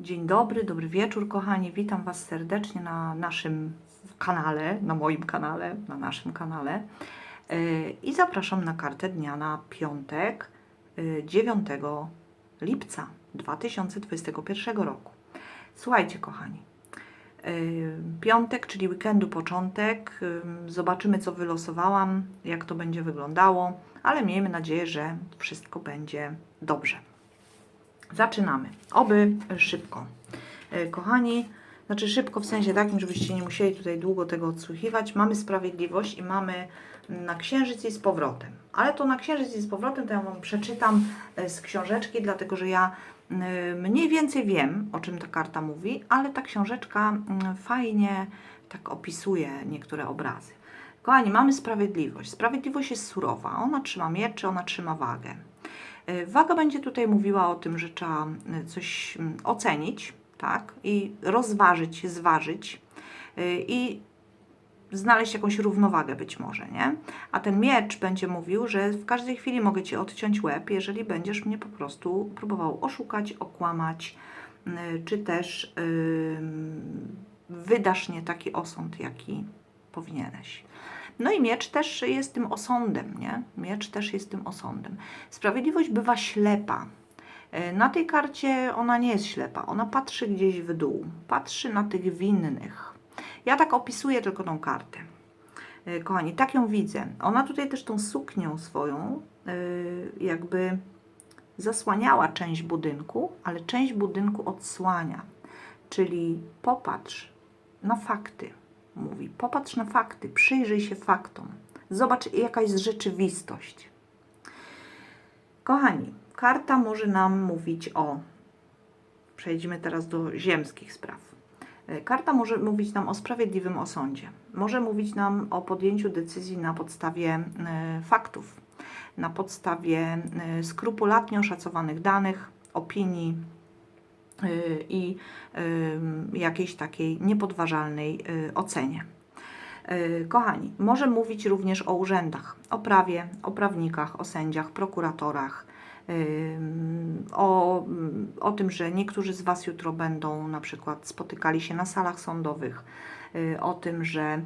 Dzień dobry, dobry wieczór, kochani. Witam Was serdecznie na naszym kanale, na moim kanale, na naszym kanale. Yy, I zapraszam na kartę dnia na piątek, yy, 9 lipca 2021 roku. Słuchajcie, kochani. yy, Piątek, czyli weekendu początek. Zobaczymy, co wylosowałam, jak to będzie wyglądało, ale miejmy nadzieję, że wszystko będzie dobrze. Zaczynamy. Oby szybko. E, Kochani, znaczy szybko w sensie takim, żebyście nie musieli tutaj długo tego odsłuchiwać. Mamy sprawiedliwość i mamy na księżyc i z powrotem. Ale to na księżyc i z powrotem to ja Wam przeczytam e, z książeczki, dlatego że ja e, mniej więcej wiem, o czym ta karta mówi, ale ta książeczka fajnie tak opisuje niektóre obrazy. Kochani, mamy sprawiedliwość. Sprawiedliwość jest surowa. Ona trzyma miecze, ona trzyma wagę. Y, Waga będzie tutaj mówiła o tym, że trzeba coś ocenić, tak, i rozważyć, zważyć y, i znaleźć jakąś równowagę być może, nie? A ten miecz będzie mówił, że w każdej chwili mogę Ci odciąć łeb, jeżeli będziesz mnie po prostu próbował oszukać, okłamać, czy też ym, wydasz nie taki osąd, jaki powinieneś. No i miecz też jest tym osądem, nie? Miecz też jest tym osądem. Sprawiedliwość bywa ślepa. E, Na tej karcie ona nie jest ślepa, ona patrzy gdzieś w dół, patrzy na tych winnych. Ja tak opisuję tylko tą kartę. E, Kochani, tak ją widzę. Ona tutaj też tą suknią swoją e, jakby zasłaniała część budynku, ale część budynku odsłania. Czyli popatrz na fakty mówi: Popatrz na fakty, przyjrzyj się faktom, zobacz, jaka jest rzeczywistość. Kochani, karta może nam mówić o. Przejdźmy teraz do ziemskich spraw. E, Karta może mówić nam o sprawiedliwym osądzie. Może mówić nam o podjęciu decyzji na podstawie e, faktów, na podstawie e, skrupulatnie oszacowanych danych, opinii, i y, jakiejś takiej niepodważalnej y, ocenie. Y, Kochani, może mówić również o urzędach, o prawie, o prawnikach, o sędziach, prokuratorach, o, o tym, że niektórzy z Was jutro będą na przykład spotykali się na salach sądowych, y, o tym, że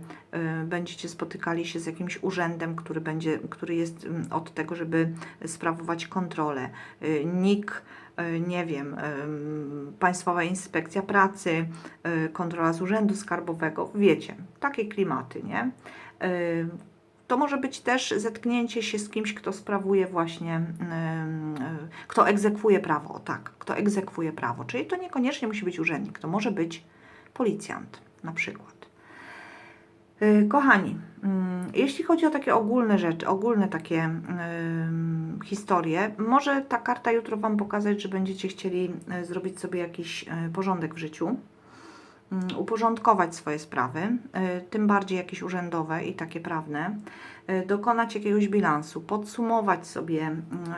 y, będziecie spotykali się z jakimś urzędem, który, będzie, który jest od tego, żeby sprawować kontrolę. Y, NIK, y, nie wiem, ym, Państwowa Inspekcja Pracy, y, kontrola z Urzędu Skarbowego, wiecie, takie klimaty, nie? To może być też zetknięcie się z kimś, kto sprawuje właśnie, kto egzekwuje prawo, tak, kto egzekwuje prawo. Czyli to niekoniecznie musi być urzędnik, to może być policjant na przykład. Y, Kochani, mm, jeśli chodzi o takie ogólne rzeczy, ogólne takie ym, historie, może ta karta jutro Wam pokazać, że będziecie chcieli y, zrobić sobie jakiś y, porządek w życiu, mm, uporządkować swoje sprawy, y, tym bardziej jakieś urzędowe i takie prawne, y, dokonać jakiegoś bilansu, podsumować sobie,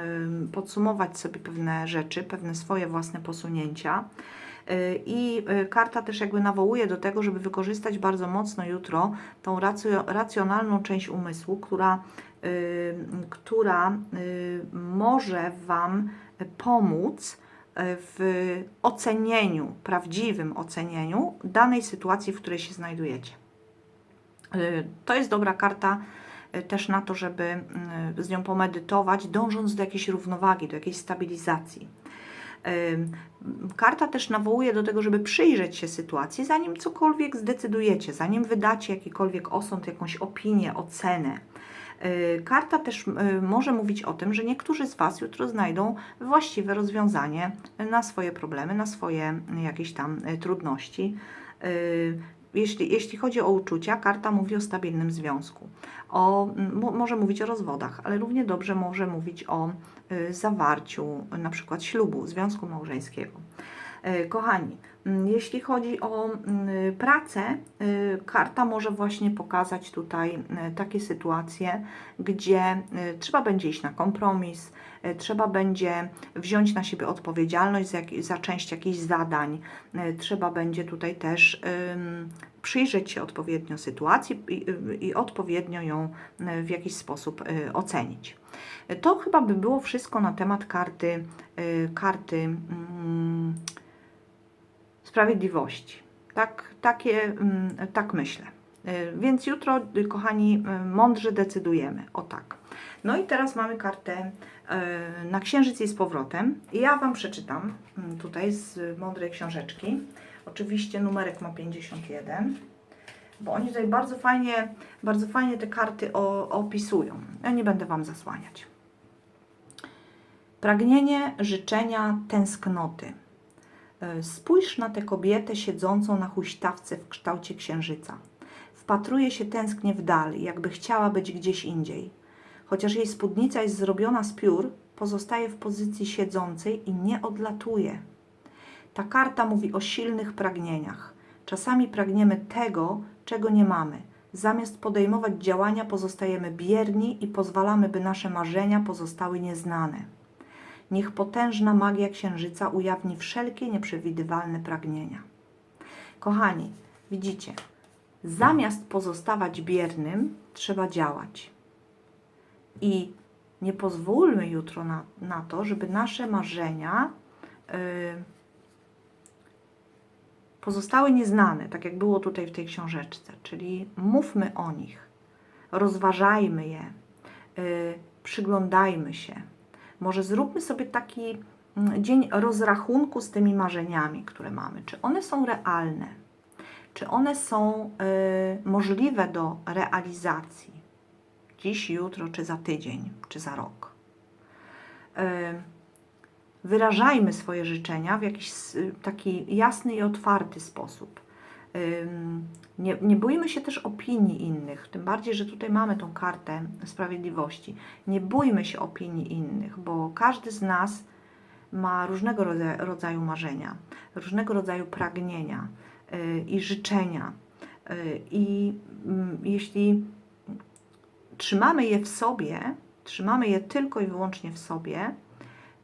ym, podsumować sobie pewne rzeczy, pewne swoje własne posunięcia. Y, I y, karta też jakby nawołuje do tego, żeby wykorzystać bardzo mocno jutro tą racjo, racjonalną część umysłu, która, y, która może Wam pomóc w ocenieniu, prawdziwym ocenieniu danej sytuacji, w której się znajdujecie. To jest dobra karta też na to, żeby z nią pomedytować, dążąc do jakiejś równowagi, do jakiejś stabilizacji. Karta też nawołuje do tego, żeby przyjrzeć się sytuacji, zanim cokolwiek zdecydujecie, zanim wydacie jakikolwiek osąd, jakąś opinię, ocenę. Karta też może mówić o tym, że niektórzy z Was jutro znajdą właściwe rozwiązanie na swoje problemy, na swoje jakieś tam yy, trudności. Jeśli, jeśli chodzi o uczucia, karta mówi o stabilnym związku. O, mo, może mówić o rozwodach, ale równie dobrze może mówić o y, zawarciu na przykład ślubu, związku małżeńskiego. Y, Kochani, jeśli chodzi o y, pracę, y, karta może właśnie pokazać tutaj y, takie sytuacje, gdzie y, trzeba będzie iść na kompromis, trzeba będzie wziąć na siebie odpowiedzialność za, część jakichś zadań, trzeba będzie tutaj też przyjrzeć się odpowiednio sytuacji i, odpowiednio ją w jakiś sposób ocenić. To chyba by było wszystko na temat karty, karty mm, sprawiedliwości. Tak, takie, mm, tak myślę. Y, Więc jutro, y, kochani, y, mądrze decydujemy. O tak. No i teraz mamy kartę y, na księżyc i z powrotem. Ja Wam przeczytam mm, tutaj z mądrej książeczki. Oczywiście numerek ma 51, bo oni tutaj bardzo fajnie, bardzo fajnie te karty o, opisują. Ja nie będę Wam zasłaniać. Pragnienie, życzenia, tęsknoty. Y, Spójrz na tę kobietę siedzącą na huśtawce w kształcie księżyca. Wpatruje się tęsknie w dal, jakby chciała być gdzieś indziej. Chociaż jej spódnica jest zrobiona z piór, pozostaje w pozycji siedzącej i nie odlatuje. Ta karta mówi o silnych pragnieniach. Czasami pragniemy tego, czego nie mamy. Zamiast podejmować działania, pozostajemy bierni i pozwalamy, by nasze marzenia pozostały nieznane. Niech potężna magia księżyca ujawni wszelkie nieprzewidywalne pragnienia. Kochani, widzicie, zamiast pozostawać biernym, trzeba działać. I nie pozwólmy jutro na, na to, żeby nasze marzenia yy, pozostały nieznane, tak jak było tutaj w tej książeczce. Czyli mówmy o nich, rozważajmy je, yy, przyglądajmy się. Może zróbmy sobie taki mm, dzień rozrachunku z tymi marzeniami, które mamy. Czy one są realne? Czy one są yy, możliwe do realizacji? Dziś, jutro, czy za tydzień, czy za rok. Yy, wyrażajmy swoje życzenia w jakiś s- taki jasny i otwarty sposób. Nie, nie się też opinii innych, tym bardziej, że tutaj mamy tą kartę sprawiedliwości. Nie bójmy się opinii innych, bo każdy z nas ma różnego rodza- rodzaju marzenia, różnego rodzaju pragnienia yy, i życzenia. Yy, I mm, jeśli trzymamy je w sobie, trzymamy je tylko i wyłącznie w sobie,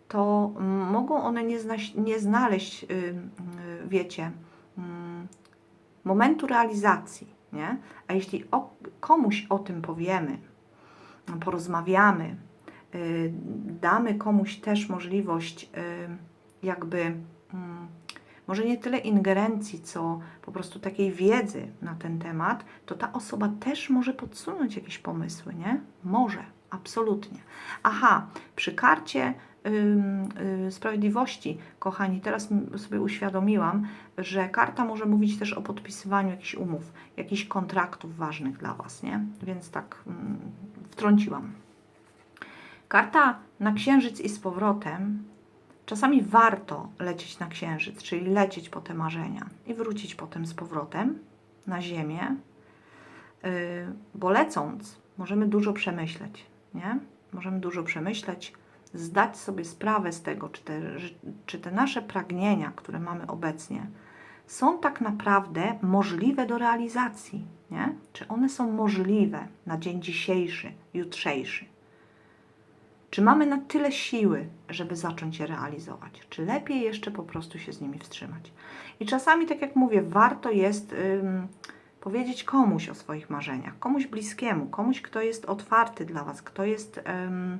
to mogą one nie, znaś, nie znaleźć, y, y, wiecie, momentu realizacji. Nie? A jeśli o, komuś o tym powiemy, porozmawiamy, y, damy komuś też możliwość y, jakby mm, może nie tyle ingerencji, co po prostu takiej wiedzy na ten temat, to ta osoba też może podsunąć jakieś pomysły, nie? Może, absolutnie. Aha, przy karcie y, sprawiedliwości, kochani, teraz sobie uświadomiłam, że karta może mówić też o podpisywaniu jakichś umów, jakichś kontraktów ważnych dla Was, nie? Więc tak mm, wtrąciłam. Karta na księżyc i z powrotem. Czasami warto lecieć na księżyc, czyli lecieć po te marzenia i wrócić potem z powrotem na ziemię, yy, bo lecąc możemy dużo przemyśleć, nie? Możemy dużo przemyśleć, zdać sobie sprawę z tego, czy te, czy te nasze pragnienia, które mamy obecnie, są tak naprawdę możliwe do realizacji, nie? Czy one są możliwe na dzień dzisiejszy, jutrzejszy? Czy mamy na tyle siły, żeby zacząć je realizować? Czy lepiej jeszcze po prostu się z nimi wstrzymać? I czasami, tak jak mówię, warto jest ym, powiedzieć komuś o swoich marzeniach, komuś bliskiemu, komuś, kto jest otwarty dla Was, kto jest, ym,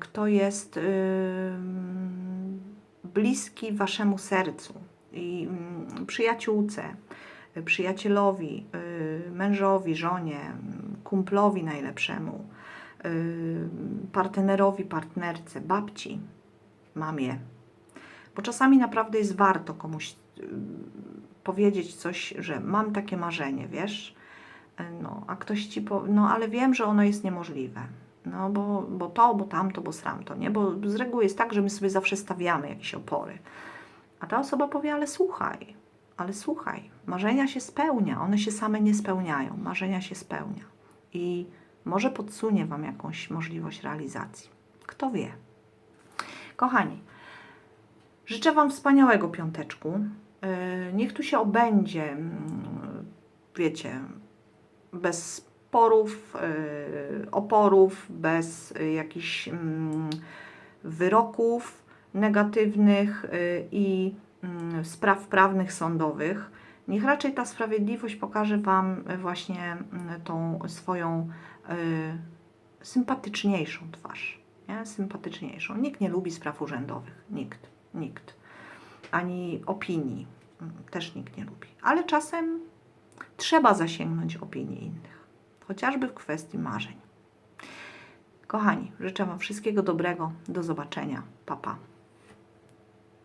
kto jest ym, bliski Waszemu sercu i ym, przyjaciółce, y, przyjacielowi, y, mężowi, żonie, y, kumplowi najlepszemu y, partnerowi, partnerce, babci, mamie. Bo czasami naprawdę jest warto komuś y, powiedzieć coś, że mam takie marzenie, wiesz? Y, No, a ktoś ci powie, no ale wiem, że ono jest niemożliwe. No, bo, bo to, bo tamto, bo sramto, nie? Bo z reguły jest tak, że my sobie zawsze stawiamy jakieś opory. A ta osoba powie, ale słuchaj, ale słuchaj, marzenia się spełnia, one się same nie spełniają, marzenia się spełnia. I może podsunie Wam jakąś możliwość realizacji. Kto wie? Kochani, życzę Wam wspaniałego piąteczku. Yy, Niech tu się obędzie, mm, wiecie, bez yy, oporów, bez yy, jakichś mm, wyroków negatywnych yy, i mm, spraw prawnych, sądowych. Niech raczej ta sprawiedliwość pokaże Wam y, właśnie mm, tą swoją y, sympatyczniejszą twarz. Nie? Sympatyczniejszą. Nikt nie lubi spraw urzędowych. Nikt. Nikt. ani opinii. Też nikt nie lubi. Ale czasem trzeba zasięgnąć opinii innych, chociażby w kwestii marzeń. Kochani, życzę Wam wszystkiego dobrego. Do zobaczenia. Pa, pa.